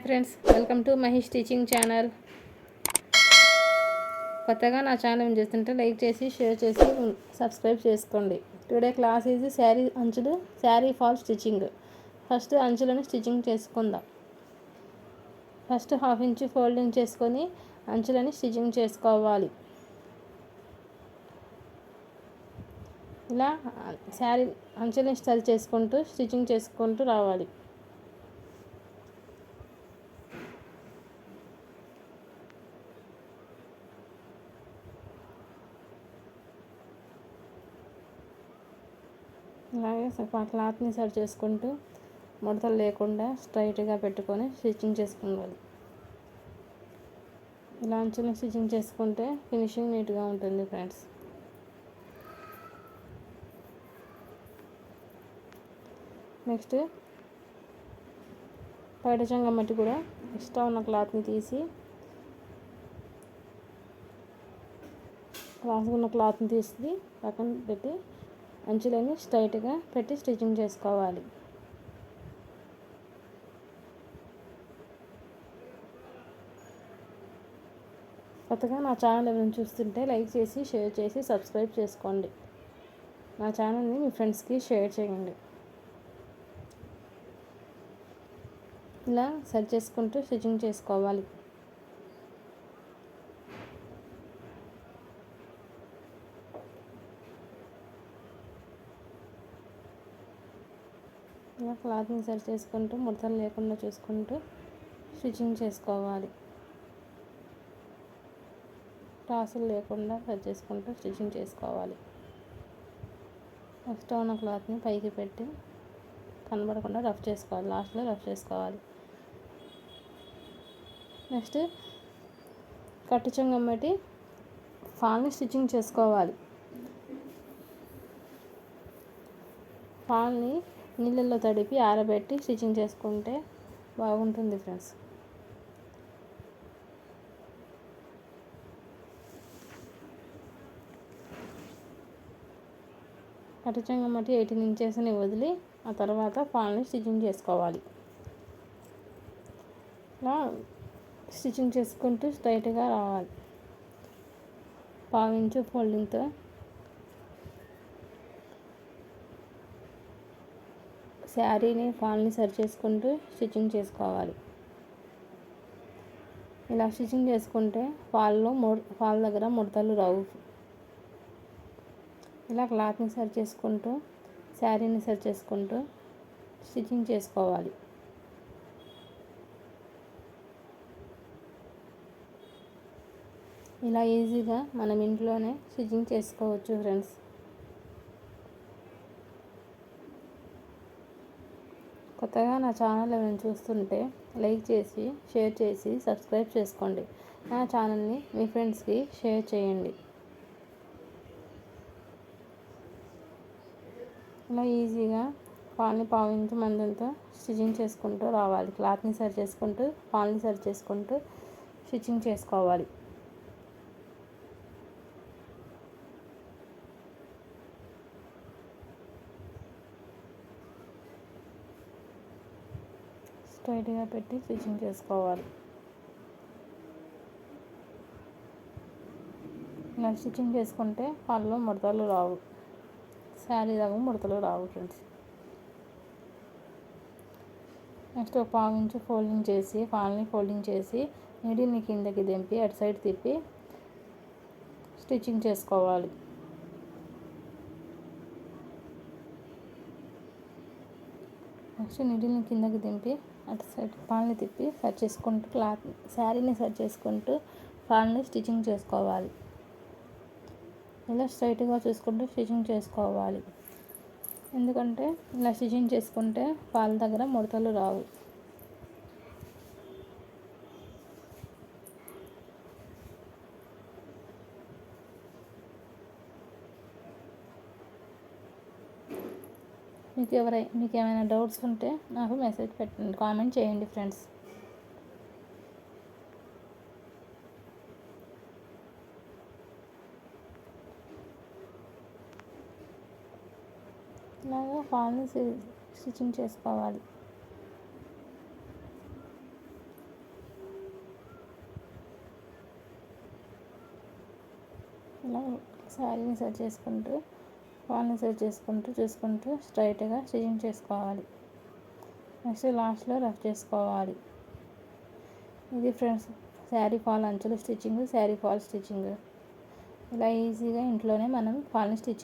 Hi friends welcome to Mahesh teaching channel. కొత్తగా నా channel చేస్తుంటే లైక్ చేసి షేర్ చేసి సబ్స్క్రైబ్ చేసుకోండి. టుడే క్లాస్ ఈజ్ శారీ అంచులు శారీ ఫాల్ స్టిచ్చింగ్. ఫస్ట్ అంచులను స్టిచ్చింగ్ చేసుకుందాం. ఫస్ట్ హాఫ్ ఇంచ్ ఫోల్డింగ్ చేసుకొని అంచులని స్టిచ్చింగ్ చేసుకోవాలి. ఇలా శారీ అంచులని స్టల్ చేసుకుంటూ స్టిచ్చింగ్ చేసుకుంటూ రావాలి. అలాగే ఆ క్లాత్ని సరి చేసుకుంటూ ముడతలు లేకుండా స్ట్రైట్గా పెట్టుకొని స్టిచ్చింగ్ చేసుకోవాలి ఇలా అంచులు స్టిచ్చింగ్ చేసుకుంటే ఫినిషింగ్ నీట్గా ఉంటుంది ఫ్రెండ్స్. నెక్స్ట్ బయట మట్టి కూడా ఎక్స్ట్రా ఉన్న క్లాత్ని తీసి రాసుకున్న క్లాత్ని తీసి పక్కన పెట్టి అంచులని స్ట్రైట్గా పెట్టి స్టిచ్చింగ్ చేసుకోవాలి. కొత్తగా నా ఛానల్ ఎవరైనా చూస్తుంటే లైక్ చేసి షేర్ చేసి సబ్స్క్రైబ్ చేసుకోండి. నా ఛానల్ని మీ ఫ్రెండ్స్కి షేర్ చేయండి. ఇలా సెర్చ్ చేసుకుంటూ స్టిచ్చింగ్ చేసుకోవాలి. ఇలా క్లాత్ని సరి చేసుకుంటూ ముడతలు లేకుండా చూసుకుంటూ స్టిచ్చింగ్ చేసుకోవాలి. టాసులు లేకుండా సరి చేసుకుంటూ స్టిచ్చింగ్ చేసుకోవాలి. నెక్స్ట్ ఉన్న క్లాత్ని పైకి పెట్టి కనబడకుండా రఫ్ చేసుకోవాలి. లాస్ట్లో రఫ్ చేసుకోవాలి. నెక్స్ట్ కట్టు చెంగమ్మటి ఫాల్ని స్టిచ్చింగ్ చేసుకోవాలి. ఫాల్ని నీళ్ళల్లో తడిపి ఆరబెట్టి స్టిచ్చింగ్ చేసుకుంటే బాగుంటుంది ఫ్రెండ్స్. కట్టచంగ మట్టి ఎయిటీన్ ఇంచెస్ని వదిలి ఆ తర్వాత ఫాల్ని స్టిచ్చింగ్ చేసుకోవాలి. ఇలా స్టిచ్చింగ్ చేసుకుంటూ స్ట్రైట్గా రావాలి. పావించు ఫోల్డింగ్తో శారీని ఫాల్ని సరి చేసుకుంటూ స్టిచ్చింగ్ చేసుకోవాలి. ఇలా స్టిచ్చింగ్ చేసుకుంటే ఫాల్లో ముడ్ ఫాల్ దగ్గర ముడతలు రావు. ఇలా క్లాత్ని సరి చేసుకుంటూ శారీని సరి చేసుకుంటూ స్టిచ్చింగ్ చేసుకోవాలి. ఇలా ఈజీగా మనం ఇంట్లోనే స్టిచ్చింగ్ చేసుకోవచ్చు ఫ్రెండ్స్. కొత్తగా నా ఛానల్ ఏమైనా చూస్తుంటే లైక్ చేసి షేర్ చేసి సబ్స్క్రైబ్ చేసుకోండి. నా ఛానల్ని మీ ఫ్రెండ్స్కి షేర్ చేయండి. ఇలా ఈజీగా పాల్ని పావించి మందంతో స్టిచ్చింగ్ చేసుకుంటూ రావాలి. క్లాత్ని సరి చేసుకుంటూ పాల్ని సరి చేసుకుంటూ స్టిచ్చింగ్ చేసుకోవాలి. స్ట్రైట్గా పెట్టి స్టిచ్చింగ్ చేసుకోవాలి. ఇలా స్టిచ్చింగ్ చేసుకుంటే పళ్ళు ముడతలు రావు. శారీ దగ్గర ముడతలు రావు ఫ్రెండ్స్. నెక్స్ట్ ఒక పావు ఇంచు ఫోల్డింగ్ చేసి ఫాల్ని ఫోల్డింగ్ చేసి నీడిని కిందకి దింపి అటు సైడ్ తిప్పి స్టిచ్చింగ్ చేసుకోవాలి. నెక్స్ట్ నీడిల్ని కిందకి దింపి అటు సైడ్ ఫాల్ని తిప్పి సెట్ చేసుకుంటూ క్లాత్ శారీని సెట్ చేసుకుంటూ ఫాల్ని స్టిచ్చింగ్ చేసుకోవాలి. ఇలా స్ట్రైట్గా చూసుకుంటూ స్టిచ్చింగ్ చేసుకోవాలి. ఎందుకంటే ఇలా స్టిచ్చింగ్ చేసుకుంటే ఫాల్ దగ్గర ముడతలు రావు. మీకు ఎవరై మీకు ఏమైనా డౌట్స్ ఉంటే నాకు మెసేజ్ పెట్టండి కామెంట్ చేయండి ఫ్రెండ్స్. ఇలాగా ఫాల్ని స్టిచ్చింగ్ చేసుకోవాలి. ఇలా శారీని సెట్ చేసుకుంటూ ఫాల్ని సెట్ చేసుకుంటూ చూసుకుంటూ స్ట్రైట్గా స్టిచింగ్ చేసుకోవాలి. నెక్స్ట్ లాస్ట్లో రఫ్ చేసుకోవాలి. ఇది ఫ్రెండ్స్ శారీ ఫాల్ అంచులు స్టిచ్చింగ్ శారీ ఫాల్ స్టిచ్చింగ్. ఇలా ఈజీగా ఇంట్లోనే మనం ఫాల్ని స్టిచ్